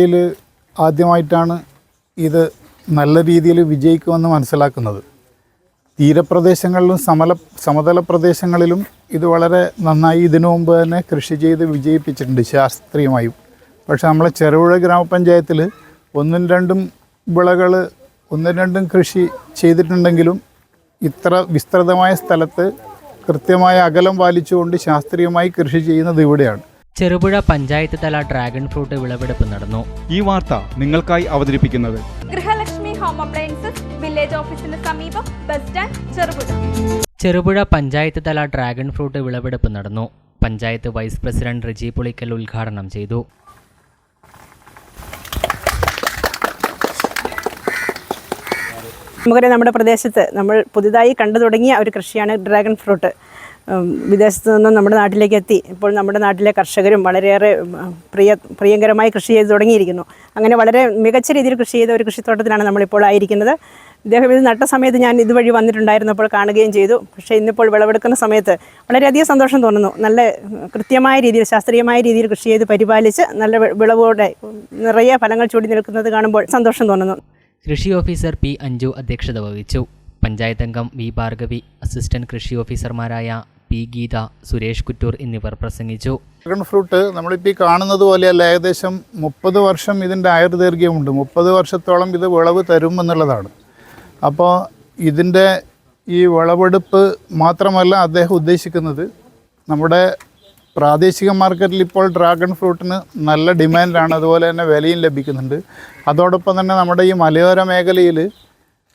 ഇതിൽ ആദ്യമായിട്ടാണ് ഇത് നല്ല രീതിയിൽ വിജയിക്കുമെന്ന് മനസ്സിലാക്കുന്നത്. തീരപ്രദേശങ്ങളിലും സമല സമതല പ്രദേശങ്ങളിലും ഇത് വളരെ നന്നായി ഇതിനു മുമ്പ് തന്നെ കൃഷി ചെയ്ത് വിജയിപ്പിച്ചിട്ടുണ്ട് ശാസ്ത്രീയമായും. പക്ഷേ നമ്മളെ ചെറുപുഴ ഗ്രാമപഞ്ചായത്തിൽ ഒന്നും രണ്ടും വിളകൾ ഒന്നും രണ്ടും കൃഷി ചെയ്തിട്ടുണ്ടെങ്കിലും ഇത്ര വിസ്തൃതമായ സ്ഥലത്ത് കൃത്യമായ അകലം പാലിച്ചുകൊണ്ട് ശാസ്ത്രീയമായി കൃഷി ചെയ്യുന്നത് ഇവിടെയാണ്. ചെറുപുഴ പഞ്ചായത്ത് തല ഡ്രാഗൺ ഫ്രൂട്ട് വിളവെടുപ്പ് നടന്നു. ഈ വാർത്ത നിങ്ങൾക്കായി അവതരിപ്പിക്കുന്നത് ഗൃഹലക്ഷ്മി ഹോം അപ്ലയൻസസ് വില്ലേജ് ഓഫീസിന് സമീപം ബസ് സ്റ്റാൻഡ് ചെറുപുഴ. ചെറുപുഴ പഞ്ചായത്ത് തല ഡ്രാഗൺ ഫ്രൂട്ട് വിളവെടുപ്പ് നടന്നു. പഞ്ചായത്ത് വൈസ് പ്രസിഡന്റ് റിജി പുളിക്കൽ ഉദ്ഘാടനം ചെയ്തു. നമുക്കറിയാം നമ്മുടെ പ്രദേശത്ത് നമ്മൾ പുതുതായി കണ്ടു തുടങ്ങിയ ഒരു കൃഷിയാണ് ഡ്രാഗൺ ഫ്രൂട്ട്. വിദേശത്ത് നിന്നും നമ്മുടെ നാട്ടിലേക്ക് എത്തി ഇപ്പോൾ നമ്മുടെ നാട്ടിലെ കർഷകരും വളരെയേറെ പ്രിയ പ്രിയങ്കരമായി കൃഷി ചെയ്ത് തുടങ്ങിയിരിക്കുന്നു. അങ്ങനെ വളരെ മികച്ച രീതിയിൽ കൃഷി ചെയ്ത ഒരു കൃഷിത്തോട്ടത്തിലാണ് നമ്മളിപ്പോൾ ആയിരിക്കുന്നത്. ഇദ്ദേഹം ഇത് നട്ട സമയത്ത് ഞാൻ ഇതുവഴി വന്നിട്ടുണ്ടായിരുന്നപ്പോൾ കാണുകയും ചെയ്തു. പക്ഷേ ഇന്നിപ്പോൾ വിളവെടുക്കുന്ന സമയത്ത് വളരെയധികം സന്തോഷം തോന്നുന്നു. നല്ല കൃത്യമായ രീതിയിൽ ശാസ്ത്രീയമായ രീതിയിൽ കൃഷി ചെയ്ത് പരിപാലിച്ച് നല്ല വിളവോടെ നിറയെ ഫലങ്ങൾ ചൂടി നിൽക്കുന്നത് കാണുമ്പോൾ സന്തോഷം തോന്നുന്നു. കൃഷി ഓഫീസർ പി അഞ്ജു അധ്യക്ഷത വഹിച്ചു. പഞ്ചായത്ത് അംഗം വി ഭാർഗവി അസിസ്റ്റന്റ് കൃഷി ഓഫീസർമാരായ പി. ഗീത സുരേഷ് കുറ്റൂർ എന്നിവർ പ്രസംഗിച്ചു. ഡ്രാഗൺ ഫ്രൂട്ട് നമ്മളിപ്പോൾ ഈ കാണുന്നത് പോലെയല്ല ഏകദേശം മുപ്പത് വർഷം ഇതിന്റെ ആയുർദൈർഘ്യമുണ്ട്. മുപ്പത് വർഷത്തോളം ഇത് വിളവ് തരും എന്നുള്ളതാണ് അപ്പോൾ ഇതിന്റെ ഈ വിളവെടുപ്പ് മാത്രമല്ല അദ്ദേഹം ഉദ്ദേശിക്കുന്നത് നമ്മുടെ പ്രാദേശിക മാർക്കറ്റിൽ ഇപ്പോൾ ഡ്രാഗൺ ഫ്രൂട്ടിന് നല്ല ഡിമാൻഡാണ് അതുപോലെ തന്നെ വിലയും ലഭിക്കുന്നുണ്ട്. അതോടൊപ്പം തന്നെ നമ്മുടെ ഈ മലയോര മേഖലയിൽ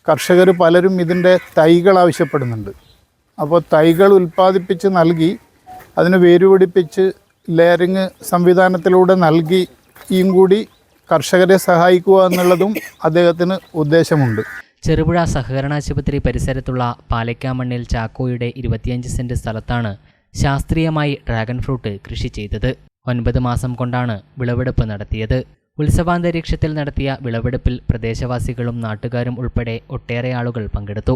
കർഷകർ പലരും ഇതിന്റെ തൈകൾ ആവശ്യപ്പെടുന്നുണ്ട്. അപ്പോൾ തൈകൾ ഉൽപ്പാദിപ്പിച്ച് നൽകി അതിന് വേരുപിടിപ്പിച്ച് ലെയറിങ് സംവിധാനത്തിലൂടെ നൽകി ഈ കൂടി കർഷകരെ സഹായിക്കുക എന്നുള്ളതും അദ്ദേഹത്തിന് ഉദ്ദേശമുണ്ട്. ചെറുപുഴ സഹകരണാശുപത്രി പരിസരത്തുള്ള പാലക്കാമണ്ണിൽ ചാക്കോയുടെ ഇരുപത്തിയഞ്ച് സെന്റ് സ്ഥലത്താണ് ശാസ്ത്രീയമായി ഡ്രാഗൺ ഫ്രൂട്ട് കൃഷി ചെയ്തത്. ഒൻപത് മാസം കൊണ്ടാണ് വിളവെടുപ്പ് നടത്തിയത്. ഉത്സവാന്തരീക്ഷത്തിൽ നടത്തിയ വിളവെടുപ്പിൽ പ്രദേശവാസികളും നാട്ടുകാരും ഉൾപ്പെടെ ഒട്ടേറെ ആളുകൾ പങ്കെടുത്തു.